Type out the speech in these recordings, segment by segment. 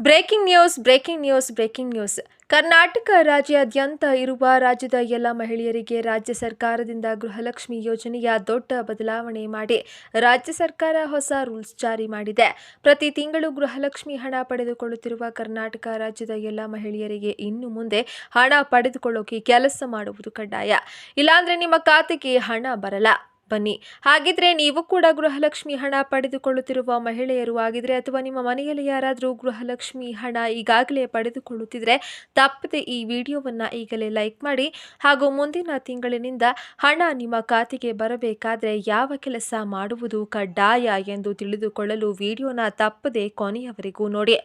Breaking news breaking news breaking news. Karnataka ರಾಜ್ಯಾದ್ಯಂತ ಇರುವ ರಾಜ್ಯದ ಎಲ್ಲ ಮಹಿಳೆಯರಿಗೆ ರಾಜ್ಯ ಸರ್ಕಾರದಿಂದ ಗೃಹಲಕ್ಷ್ಮಿ ಯೋಜನೆಯ ದೊಡ್ಡ ಬದಲಾವಣೆ ಮಾಡಿ ರಾಜ್ಯ ಸರ್ಕಾರ ಹೊಸ ರೂಲ್ಸ್ ಜಾರಿ ಮಾಡಿದೆ. ಪ್ರತಿ ತಿಂಗಳು ಗೃಹಲಕ್ಷ್ಮಿ ಹಣ ಪಡೆದುಕೊಳ್ಳುತ್ತಿರುವ ಕರ್ನಾಟಕ ರಾಜ್ಯದ ಎಲ್ಲ ಮಹಿಳೆಯರಿಗೆ ಇನ್ನು ಮುಂದೆ ಹಣ ಪಡೆದುಕೊಳ್ಳೋಕೆ ಕೆಲಸ ಮಾಡುವುದು ಕಡ್ಡಾಯ. ಇಲ್ಲಾಂದ್ರೆ ನಿಮ್ಮ ಖಾತೆಗೆ ಹಣ ಬರಲ್ಲ. ಬನ್ನಿ. ಹಾಗಿದ್ರೆ ನೀವು ಕೂಡ ಗೃಹಲಕ್ಷ್ಮಿ ಹಣ ಪಡೆದುಕೊಳ್ಳುತ್ತಿರುವ ಮಹಿಳೆಯರು ಆಗಿದ್ರೆ ಅಥವಾ ನಿಮ್ಮ ಮನೆಯಲ್ಲಿ ಯಾರಾದರೂ ಗೃಹಲಕ್ಷ್ಮಿ ಹಣ ಈಗಾಗಲೇ ಪಡೆದುಕೊಳ್ಳುತ್ತಿದ್ರೆ ತಪ್ಪದೆ ಈ ವಿಡಿಯೋವನ್ನು ಈಗಲೇ ಲೈಕ್ ಮಾಡಿ. ಹಾಗೂ ಮುಂದಿನ ತಿಂಗಳಿನಿಂದ ಹಣ ನಿಮ್ಮ ಖಾತೆಗೆ ಬರಬೇಕಾದ್ರೆ ಯಾವ ಕೆಲಸ ಮಾಡುವುದು ಕಡ್ಡಾಯ ಎಂದು ತಿಳಿದುಕೊಳ್ಳಲು ವಿಡಿಯೋನ ತಪ್ಪದೆ ಕೊನೆಯವರೆಗೂ ನೋಡಿ.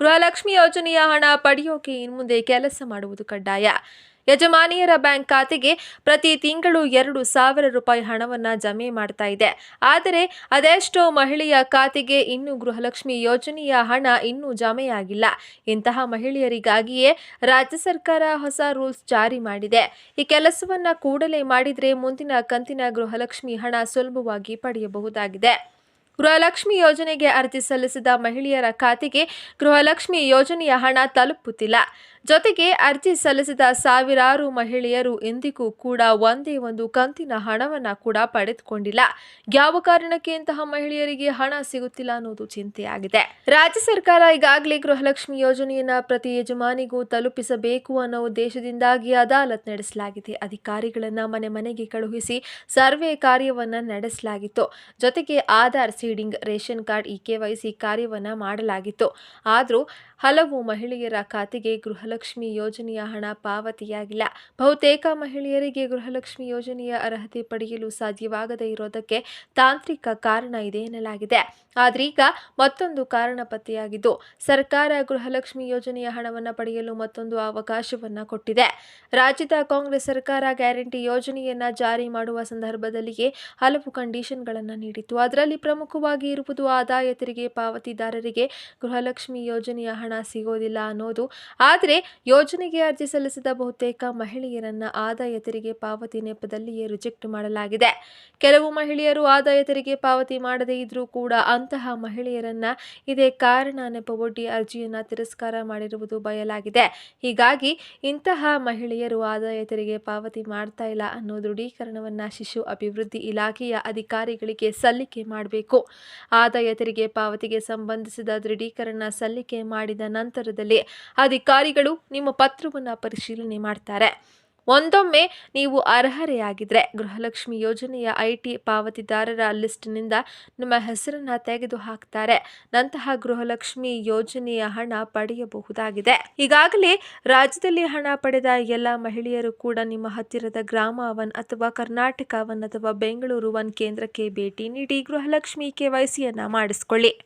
ಗೃಹಲಕ್ಷ್ಮಿ ಯೋಜನೆಯ ಹಣ ಪಡೆಯೋಕೆ ಇನ್ಮುಂದೆ ಕೆಲಸ ಮಾಡುವುದು ಕಡ್ಡಾಯ. ಯಜಮಾನಿಯರ ಬ್ಯಾಂಕ್ ಖಾತೆಗೆ ಪ್ರತಿ ತಿಂಗಳು ಎರಡು ಸಾವಿರ ರೂಪಾಯಿ ಹಣವನ್ನು ಜಮೆ ಮಾಡ್ತಾ ಇದೆ. ಆದರೆ ಅದೆಷ್ಟೋ ಮಹಿಳೆಯ ಖಾತೆಗೆ ಇನ್ನೂ ಗೃಹಲಕ್ಷ್ಮಿ ಯೋಜನೆಯ ಹಣ ಇನ್ನೂ ಜಮೆಯಾಗಿಲ್ಲ. ಇಂತಹ ಮಹಿಳೆಯರಿಗಾಗಿಯೇ ರಾಜ್ಯ ಸರ್ಕಾರ ಹೊಸ ರೂಲ್ಸ್ ಜಾರಿ ಮಾಡಿದೆ. ಈ ಕೆಲಸವನ್ನು ಕೂಡಲೇ ಮಾಡಿದರೆ ಮುಂದಿನ ಕಂತಿನ ಗೃಹಲಕ್ಷ್ಮಿ ಹಣ ಸುಲಭವಾಗಿ ಪಡೆಯಬಹುದಾಗಿದೆ. ಗೃಹಲಕ್ಷ್ಮಿ ಯೋಜನೆಗೆ ಅರ್ಜಿ ಸಲ್ಲಿಸಿದ ಮಹಿಳೆಯರ ಖಾತೆಗೆ ಗೃಹಲಕ್ಷ್ಮಿ ಯೋಜನೆಯ ಹಣ ತಲುಪುತ್ತಿಲ್ಲ. ಜೊತೆಗೆ ಅರ್ಜಿ ಸಲ್ಲಿಸಿದ ಸಾವಿರಾರು ಮಹಿಳೆಯರು ಇಂದಿಗೂ ಕೂಡ ಒಂದೇ ಒಂದು ಕಂತಿನ ಹಣವನ್ನು ಕೂಡ ಪಡೆದುಕೊಂಡಿಲ್ಲ. ಯಾವ ಕಾರಣಕ್ಕೆ ಇಂತಹ ಮಹಿಳೆಯರಿಗೆ ಹಣ ಸಿಗುತ್ತಿಲ್ಲ ಅನ್ನೋದು ಚಿಂತೆಯಾಗಿದೆ. ರಾಜ್ಯ ಸರ್ಕಾರ ಈಗಾಗಲೇ ಗೃಹಲಕ್ಷ್ಮಿ ಯೋಜನೆಯನ್ನ ಪ್ರತಿ ಯಜಮಾನಿಗೂ ತಲುಪಿಸಬೇಕು ಅನ್ನೋ ಉದ್ದೇಶದಿಂದಾಗಿ ಅದಾಲತ್ ನಡೆಸಲಾಗಿದೆ. ಅಧಿಕಾರಿಗಳನ್ನ ಮನೆ ಮನೆಗೆ ಕಳುಹಿಸಿ ಸರ್ವೆ ಕಾರ್ಯವನ್ನ ನಡೆಸಲಾಗಿತ್ತು. ಜೊತೆಗೆ Aadhaar seeding, ration card e KYC ಕಾರ್ಯವನ್ನ ಮಾಡಲಾಗಿತ್ತು. ಆದರೂ ಹಲವು ಮಹಿಳೆಯರ ಖಾತೆಗೆ ಗೃಹಲಕ್ಷ್ಮಿ ಯೋಜನೆಯ ಹಣ ಪಾವತಿಯಾಗಿಲ್ಲ. ಬಹುತೇಕ ಮಹಿಳೆಯರಿಗೆ ಗೃಹಲಕ್ಷ್ಮಿ ಯೋಜನೆಯ ಅರ್ಹತೆ ಪಡೆಯಲು ಸಾಧ್ಯವಾಗದೇ ಇರೋದಕ್ಕೆ ತಾಂತ್ರಿಕ ಕಾರಣ ಇದೆ ಎನ್ನಲಾಗಿದೆ. ಆದ್ರೀಗ ಮತ್ತೊಂದು ಕಾರಣ ಪತ್ತೆಯಾಗಿದ್ದು, ಸರ್ಕಾರ ಗೃಹಲಕ್ಷ್ಮಿ ಯೋಜನೆಯ ಹಣವನ್ನು ಪಡೆಯಲು ಮತ್ತೊಂದು ಅವಕಾಶವನ್ನು ಕೊಟ್ಟಿದೆ. ರಾಜ್ಯದ ಕಾಂಗ್ರೆಸ್ ಸರ್ಕಾರ ಗ್ಯಾರಂಟಿ ಯೋಜನೆಯನ್ನ ಜಾರಿ ಮಾಡುವ ಸಂದರ್ಭದಲ್ಲಿಯೇ ಹಲವು ಕಂಡೀಷನ್ಗಳನ್ನು ನೀಡಿತ್ತು. ಅದರಲ್ಲಿ ಪ್ರಮುಖವಾಗಿ ಇರುವುದು ಆದಾಯ ತೆರಿಗೆ ಪಾವತಿದಾರರಿಗೆ ಗೃಹಲಕ್ಷ್ಮಿ ಯೋಜನೆಯ ಹಣ ಸಿಗೋದಿಲ್ಲ ಅನ್ನೋದು. ಆದರೆ ಯೋಜನೆಗೆ ಅರ್ಜಿ ಸಲ್ಲಿಸಿದ ಬಹುತೇಕ ಮಹಿಳೆಯರನ್ನ ಆದಾಯ ತೆರಿಗೆ ಪಾವತಿ ನೆಪದಲ್ಲಿಯೇ ರಿಜೆಕ್ಟ್ ಮಾಡಲಾಗಿದೆ. ಕೆಲವು ಮಹಿಳೆಯರು ಆದಾಯ ತೆರಿಗೆ ಪಾವತಿ ಮಾಡದೇ ಇದ್ರೂ ಕೂಡ ಅಂತಹ ಮಹಿಳೆಯರನ್ನ ಇದೇ ಕಾರಣ ನೆಪವೊಡ್ಡಿ ಅರ್ಜಿಯನ್ನ ತಿರಸ್ಕಾರ ಮಾಡಿರುವುದು ಬಯಲಾಗಿದೆ. ಹೀಗಾಗಿ ಇಂತಹ ಮಹಿಳೆಯರು ಆದಾಯ ತೆರಿಗೆ ಪಾವತಿ ಮಾಡ್ತಾ ಇಲ್ಲ ಅನ್ನೋ ದೃಢೀಕರಣವನ್ನ ಶಿಶು ಅಭಿವೃದ್ಧಿ ಇಲಾಖೆಯ ಅಧಿಕಾರಿಗಳಿಗೆ ಸಲ್ಲಿಕೆ ಮಾಡಬೇಕು. ಆದಾಯ ತೆರಿಗೆ ಪಾವತಿಗೆ ಸಂಬಂಧಿಸಿದ ದೃಢೀಕರಣ ಸಲ್ಲಿಕೆ ಮಾಡಿದ ನಂತರದಲ್ಲಿ ಅಧಿಕಾರಿಗಳು ನಿಮ್ಮ ಪತ್ರವನ್ನು ಪರಿಶೀಲನೆ ಮಾಡ್ತಾರೆ. ಒಂದೊಮ್ಮೆ ನೀವು ಅರ್ಹರೆಯಾಗಿದ್ದರೆ ಗೃಹಲಕ್ಷ್ಮಿ ಯೋಜನೆಯ ಐ ಟಿ ಪಾವತಿದಾರರ ಲಿಸ್ಟ್ನಿಂದ ನಿಮ್ಮ ಹೆಸರನ್ನು ತೆಗೆದು ಹಾಕ್ತಾರೆ ನಂತಹ ಗೃಹಲಕ್ಷ್ಮಿ ಯೋಜನೆಯ ಹಣ ಪಡೆಯಬಹುದಾಗಿದೆ. ಈಗಾಗಲೇ ರಾಜ್ಯದಲ್ಲಿ ಹಣ ಪಡೆದ ಎಲ್ಲ ಮಹಿಳೆಯರು ಕೂಡ ನಿಮ್ಮ ಹತ್ತಿರದ ಗ್ರಾಮ ಒನ್ ಅಥವಾ ಕರ್ನಾಟಕ ಒನ್ ಅಥವಾ ಬೆಂಗಳೂರು ಒನ್ ಕೇಂದ್ರಕ್ಕೆ ಭೇಟಿ ನೀಡಿ ಗೃಹಲಕ್ಷ್ಮಿ ಕೆ ವೈ ಮಾಡಿಸಿಕೊಳ್ಳಿ.